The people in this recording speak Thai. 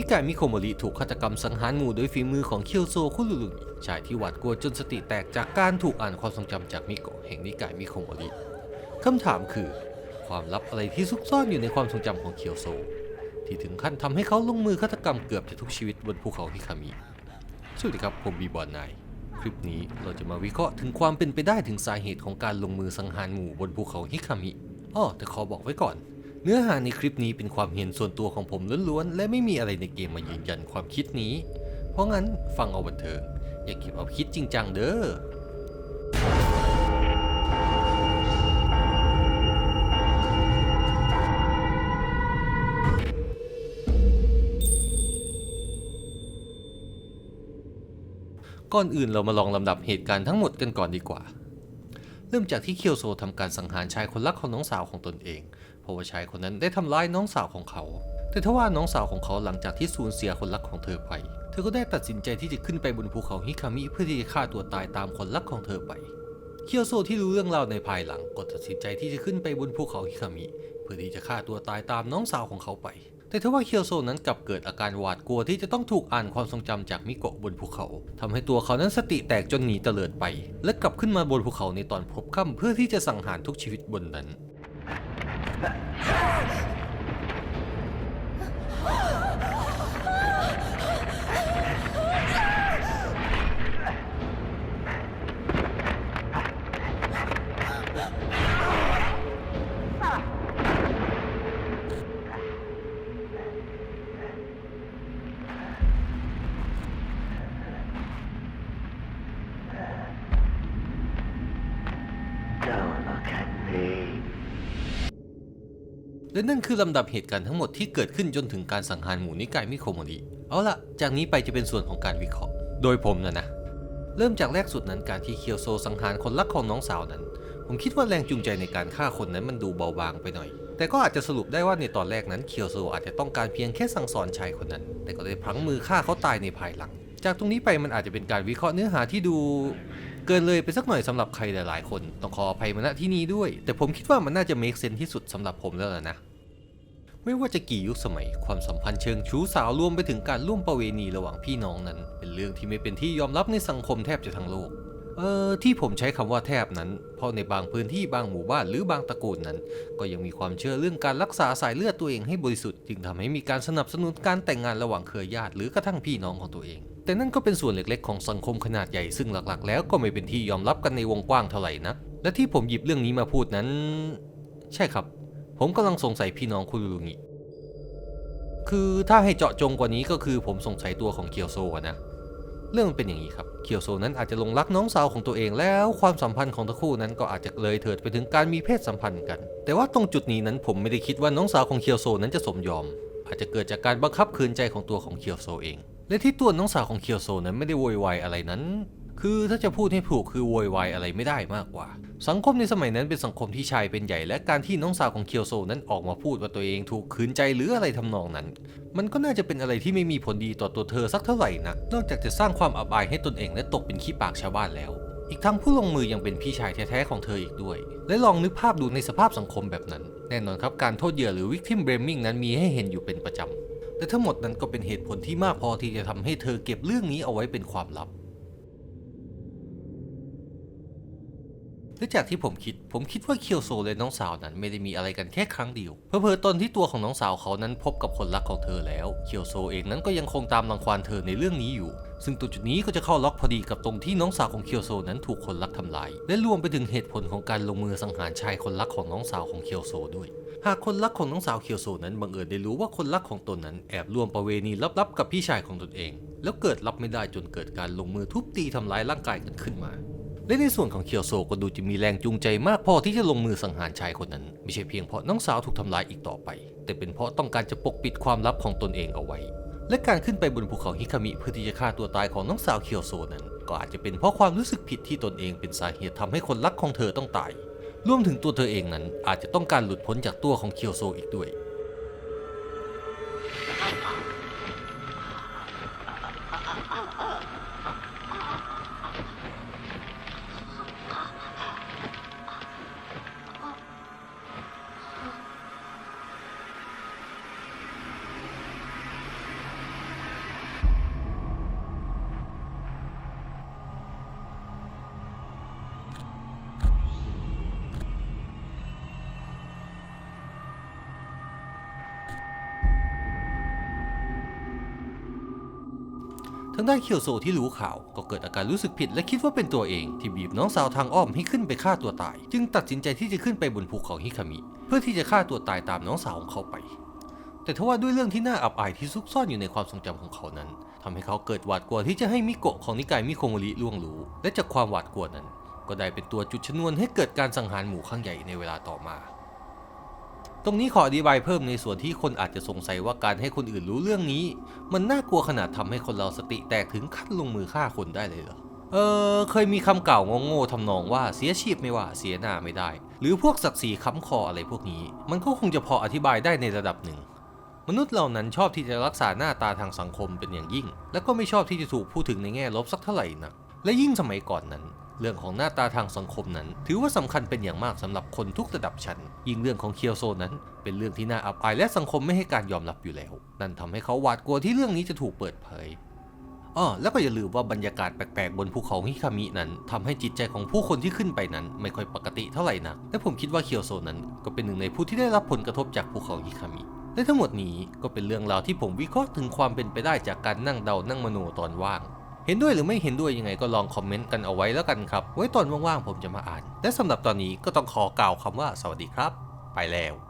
นิกายมิโคโมริถูกฆาตกรรมสังหารหมู่โดยฝีมือของเคียวโซคุรุรุงชายที่หวาดกลัวจนสติแตกจากการถูกอ่านความทรงจำจากมิโกะแห่งนิกายมิโคโมริคำถามคือ ความลับอะไรที่ซุกซ่อนอยู่ในความทรงจำของเคียวโซ ที่ถึงขั้นทำให้เขาลงมือฆาตกรรมเกือบจะทุกชีวิตบนภูเขาฮิคามิสวัสดีครับผมบีบอลนายคลิปนี้เราจะมาวิเคราะห์ถึงความเป็นไปได้ถึงสาเหตุของการลงมือสังหารหมู่บนภูเขาฮิคามิอ้อแต่ขอบอกไว้ก่อน เนื้อหาในคลิปนี้เป็นความเห็นส่วนตัวของผมล้วนๆ และไม่มีอะไรในเกมมายืนยันความคิดนี้ เพราะงั้นฟังเอาบันเทิงอย่าเก็บเอาคิดจริงจังเด้อก่อนอื่นเรามาลองลำดับเหตุการณ์ทั้งหมดกันก่อนดีกว่า เริ่มจากที่เคียวโซทำการสังหารชายคนรักของน้องสาวของตนเอง ราะว่าชายคนนั้นได้ทำร้ายน้องสาวของเขา แต่ทว่าน้องสาวของเขาหลังจากที่สูญเสียคนรักของเธอไป เธอก็ได้ตัดสินใจที่จะขึ้นไปบนภูเขาฮิคามิเพื่อที่จะฆ่าตัวตายตามคนรักของเธอไป เคียวโซที่รู้เรื่องราวในภายหลังก็ตัดสินใจที่จะขึ้นไปบนภูเขาฮิคามิเพื่อที่จะฆ่าตัวตายตามน้องสาวของเขาไป แต่ทว่าเคียวโซนั้นกลับเกิดอาการหวาดกลัวที่จะต้องถูกอ่านความทรงจำจากมิโกะบนภูเขาทำให้ตัวเขานั้นสติแตกจนหนีเตลิดไป และกลับขึ้นมาบนภูเขาในตอนพบค่ำเพื่อที่จะสังหารทุกชีวิตบนนั้น Ah! และนั่นคือลำดับเหตุการณ์ทั้งหมดที่เกิดขึ้นจนถึงการสังหารหมู่นิกายมิโคโมริเอาละจากนี้ไปจะเป็นส่วนของการวิเคราะห์ โดยผมนะนะ เริ่มจากแรกสุดนั้นการที่เคียวโซสังหารคนรักของน้องสาวนั้น ผมคิดว่าแรงจูงใจในการฆ่าคนนั้นมันดูเบาบางไปหน่อย แต่ก็อาจจะสรุปได้ว่าในตอนแรกนั้นเคียวโซอาจจะต้องการเพียงแค่สั่งสอนชายคนนั้น แต่ก็ได้พลั้งมือฆ่าเขาตายในภายหลัง จากตรงนี้ไปมันอาจจะเป็นการวิเคราะห์เนื้อหาที่ดู เกินเลยไปสักหน่อยสำหรับใครหลายๆ คนต้องขออภัยมาณที่นี้ด้วย แต่ผมคิดว่ามันน่าจะ make sense ที่สุดสำหรับผมแล้วนะไม่ว่าจะกี่ยุคสมัยความสัมพันธ์เชิงชู้สาวรวมไปถึงการร่วมประเวณีระหว่างพี่น้องนั้น เป็นเรื่องที่ไม่เป็นที่ยอมรับในสังคมแทบจะทั้งโลก เออที่ผมใช้คำว่าแทบนั้น เพราะในบางพื้นที่บางหมู่บ้านหรือบางตระกูลนั้น ก็ยังมีความเชื่อเรื่องการรักษาสายเลือดตัวเองให้บริสุทธิ์จึงทำให้มีการสนับสนุนการแต่งงานระหว่างเครือญาติหรือกระทั่งพี่น้องของตัวเอง แต่นั่นก็เป็นส่วนเล็กๆ ของสังคมขนาดใหญ่ซึ่งหลักๆ แล้วก็ไม่เป็นที่ยอมรับกันในวงกว้างเท่าไหร่นะและที่ผมหยิบเรื่องนี้มาพูดนั้น ใช่ครับ ผมกำลังสงสัยพี่น้องคุณลุงิคือถ้าให้เจาะจงกว่านี้ก็คือผมสงสัยตัวของเคียวโซะนะ เรื่องมันเป็นอย่างนี้ครับ เคียวโซนั้นอาจจะลงรักน้องสาวของตัวเองแล้วความสัมพันธ์ของทั้งคู่นั้นก็อาจจะเลยเถิดไปถึงการมีเพศสัมพันธ์กัน แต่ว่าตรงจุดนี้นั้นผมไม่ได้คิดว่าน้องสาวของเคียวโซนั้นจะสมยอม อาจจะเกิดจากการบังคับขืนใจของตัวของเคียวโซเอง และที่ตัวน้องสาวของเคียวโซนั้นไม่ได้โวยวายอะไรนั้น คือถ้าจะพูดให้ถูกคือโวยวายอะไรไม่ได้มากกว่า สังคมในสมัยนั้นเป็นสังคมที่ชายเป็นใหญ่ และการที่น้องสาวของเคียวโซนั้นออกมาพูดว่าตัวเองถูกขืนใจหรืออะไรทำนองนั้น มันก็น่าจะเป็นอะไรที่ไม่มีผลดีต่อตัวเธอสักเท่าไหร่นักนอกจากจะสร้างความอับอายให้ตนเองและตกเป็นขี้ปากชาวบ้านแล้ว อีกทั้งผู้ลงมือยังเป็นพี่ชายแท้ๆของเธออีกด้วย และลองนึกภาพดูในสภาพสังคมแบบนั้น แน่นอนครับการโทษเหยื่อหรือ victim blaming นั้นมีให้เห็นอยู่เป็นประจำและทั้งหมดนั้นก็เป็นเหตุผลที่มากพอที่จะทำให้เธอเก็บเรื่องนี้เอาไว้เป็นความลับ และจากที่ผมคิด ผมคิดว่าเคียวโซและน้องสาวนั้นไม่ได้มีอะไรกันแค่ครั้งเดียว เพอเพอๆตอนที่ตัวของน้องสาวเขานั้นพบกับคนรักของเธอแล้ว เคียวโซเองนั้นก็ยังคงตามรังควานเธอในเรื่องนี้อยู่ ซึ่งตรงจุดนี้ก็จะเข้าล็อกพอดีกับตรงที่น้องสาวของเคียวโซนั้นถูกคนรักทำลาย และรวมไปถึงเหตุผลของการลงมือสังหารชายคนรักของน้องสาวของเคียวโซด้วยหากคนรักของน้องสาวเคียวโซนั้นบังเอิญได้รู้ว่าคนรักของตนนั้นแอบร่วมประเวณีลับๆกับพี่ชายของตนเอง แล้วเกิดรับไม่ได้จนเกิดการลงมือทุบตีทำร้ายร่างกายกันขึ้นมา และในส่วนของเคียวโซก็ดูจะมีแรงจูงใจมากพอที่จะลงมือสังหารชายคนนั้น ไม่ใช่เพียงเพราะน้องสาวถูกทำร้ายอีกต่อไป แต่เป็นเพราะต้องการจะปกปิดความลับของตนเองเอาไว้ และการขึ้นไปบนภูเขาฮิคามิเพื่อที่จะฆ่าตัวตายของน้องสาวเคียวโซนั้น ก็อาจจะเป็นเพราะความรู้สึกผิดที่ตนเองเป็นสาเหตุทำให้คนรักของเธอต้องตาย รวมถึงตัวเธอเองนั้นอาจจะต้องการหลุดพ้นจากตัวของเคียวโซอีกด้วย ทางด้านเคียวโซที่รู้ข่าว ก็เกิดอาการรู้สึกผิดและคิดว่าเป็นตัวเอง ที่บีบน้องสาวทางอ้อมให้ขึ้นไปฆ่าตัวตาย จึงตัดสินใจที่จะขึ้นไปบนภูเขาฮิคามิ เพื่อที่จะฆ่าตัวตายตามน้องสาวของเขาไป แต่ทว่าด้วยเรื่องที่น่าอับอายที่ซุกซ่อนอยู่ในความทรงจำของเขานั้นทำให้เขาเกิดหวาดกลัวที่จะให้มิโกะของนิกายมิโคโมริล่วงรู้ และจากความหวาดกลัวนั้น ก็ได้เป็นตัวจุดชนวนให้เกิดการสังหารหมู่ครั้งใหญ่ในเวลาต่อมา ตรงนี้ขออธิบายเพิ่มในส่วนที่คนอาจจะสงสัยว่าการให้คนอื่นรู้เรื่องนี้ มันน่ากลัวขนาดทำให้คนเราสติแตกถึงขั้นลงมือฆ่าคนได้เลยเหรอ เออเคยมีคำกล่าโง่ๆทำนองว่าเสียชีพไม่ว่าเสียหน้าไม่ได้ หรือพวกศักดิ์ศรีค้ำคออะไรพวกนี้ มันก็คงจะพออธิบายได้ในระดับหนึ่ง มนุษย์เหล่านั้นชอบที่จะรักษาหน้าตาทางสังคมเป็นอย่างยิ่ง และก็ไม่ชอบที่จะถูกพูดถึงในแง่ลบสักเท่าไหร่นักและยิ่งสมัยก่อนนั้น เรื่องของหน้าตาทางสังคมนั้น ถือว่าสำคัญเป็นอย่างมากสำหรับคนทุกระดับชั้น ยิ่งเรื่องของเคียวโซนั้น เป็นเรื่องที่น่าอับอายและสังคมไม่ให้การยอมรับอยู่แล้ว นั่นทำให้เขาหวาดกลัวที่เรื่องนี้จะถูกเปิดเผยอ้อแล้วก็อย่าลืมว่าบรรยากาศแปลกๆบนภูเขาฮิคามินั้นทำให้จิตใจของผู้คนที่ขึ้นไปนั้น ไม่ค่อยปกติเท่าไหร่นัก และผมคิดว่าเคียวโซนั้นก็เป็นหนึ่งในผู้ที่ได้รับผลกระทบจากภูเขาฮิคามิและทั้งหมดนี้ก็เป็นเรื่องราวที่ผมวิเคราะห์ถึงความเป็นไปได้จากการนั่งเดานั่งมโนตอนว่าง เห็นด้วยหรือไม่เห็นด้วยยังไงก็ลองคอมเมนต์กันเอาไว้แล้วกันครับ ไว้ตอนว่างๆผมจะมาอ่าน และสำหรับตอนนี้ก็ต้องขอกล่าวคำว่าสวัสดีครับ ไปแล้ว